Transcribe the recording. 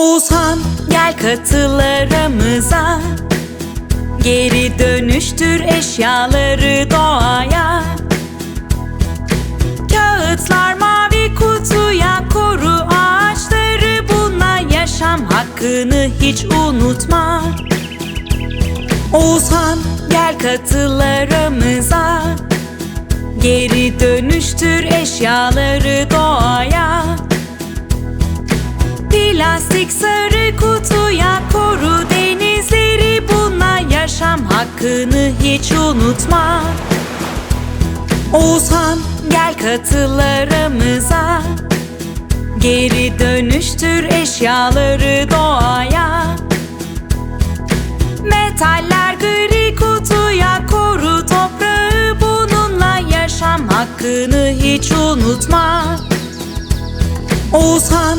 Oğuzhan gel katıl aramıza Geri dönüştür eşyaları doğaya. Kağıtlar mavi kutuya koru ağaçları. Bununla yaşam hakkını hiç unutma. Oğuzhan gel katıl aramıza Geri dönüştür eşyaları doğaya Plastik sarı kutuya koru denizleri Bununla yaşam hakkını hiç unutma. Oğuzhan gel katıl aramıza Geri dönüştür eşyaları doğaya. Metaller gri kutuya koru toprağı Bununla yaşam hakkını hiç unutma. Oğuzhan